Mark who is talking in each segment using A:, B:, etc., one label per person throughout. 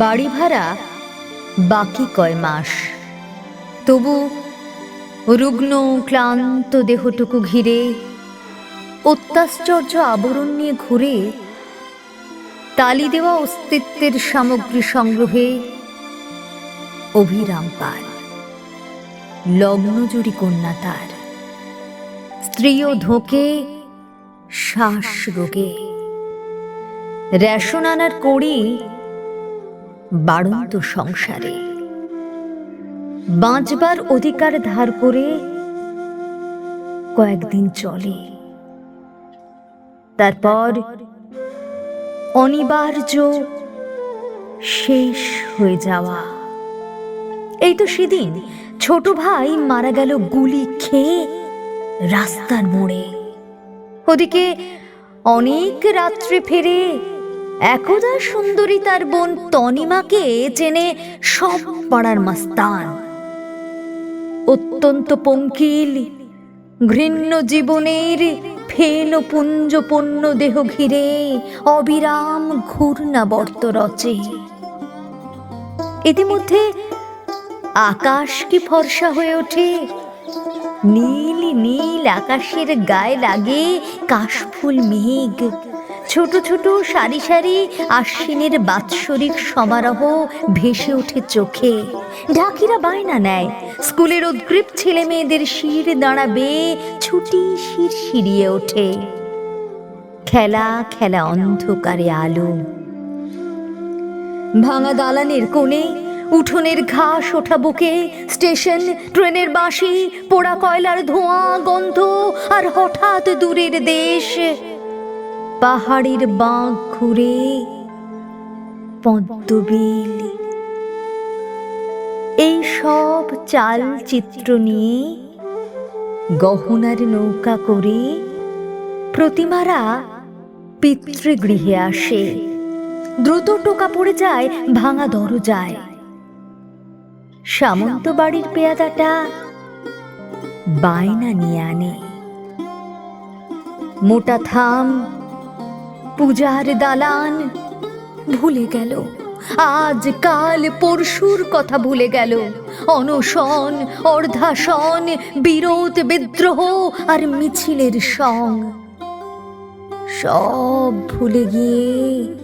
A: বাড়ি ভাড়া বাকি কয় মাস। তবু রুগ্ন, ক্লান্ত দেহটুকু ঘিরে, অত্যাশ্চর্য আবরণ নিয়ে ঘুরে, তালি দেওয়া অস্তিত্বের সামগ্রী সংগ্রহে অভিরাম পাল লগ্নজুড়ি কন্যা তার, স্ত্রীও ধোকে, শ্বাস রোগে। রেশন আনার কড়ি বাড়ন্ত সংসারে। বাঁচবার অধিকার ধার করে কয়েকদিন চলে। তারপর অনিবার্য শেষ হয়ে যাওয়া। এই তো সেদিন ছোট ভাই মারা গেল গুলি খেয়ে রাস্তার মোড়ে। ওদিকে অনেক রাত্রে ফেরে একদা সুন্দরী তার বোন তনিমাকে চেনে সব পাড়ার মাস্তান। অত্যন্ত পঙ্কিল, ঘৃণ্য জীবনের ফেন পুঞ্জপন্ন দেহ ঘিরে অবিরাম ঘূর্ণাবর্ত রচে। ইতিমধ্যে আকাশ কি ফর্সা হয়ে ওঠে? নীল নীল আকাশের গায়ে লাগে কাশফুল মেঘ। ছোট ছোট সারি সারি আশ্বিনের বাৎসরিক সমারোহ ভেসে ওঠে চোখে। ঢাকিরা বায়না নেয়। স্কুলের উদ্গ্রীব ছেলে মেয়েদের শির দাঁড়াবে, ছুটি শির শিরিয়ে ওঠে। খেলা খেলা অন্ধকারে আলো। ভাঙা দালানের কোণে উঠোনের ঘাস ওঠা বুকে, স্টেশন, ট্রেনের বাঁশি, পোড়া কয়লার ধোঁয়া, গন্ধ, আর হঠাৎ দূরের দেশ। পাহাড়ের বাঁক ঘুরে পদ্মবিল। এই সব চাল চিত্র নিয়ে গহনার নৌকা করে প্রতিমারা পিতৃগৃহে আসে। দ্রুত টোকা পড়ে যায়, ভাঙা দরজায়। সামন্ত বাড়ির পেয়াদাটা বায়না নিয়ে আনে। মোটা থাম পূজার দালান ভুলে গেল। আজ কাল পরশুর কথা ভুলে গেল। অনশন, অর্ধাসন, বিরোধ, বিদ্রোহ আর মিছিলের সং সব ভুলে গিয়ে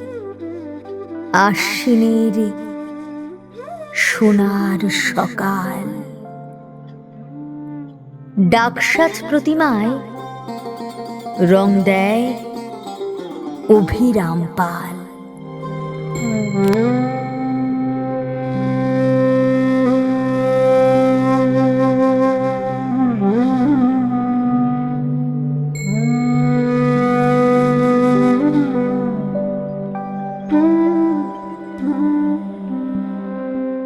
A: আশ্বিনের সোনার সকাল। ডাকসাজ প্রতিমায় রং দেয় অভিরাম পাল।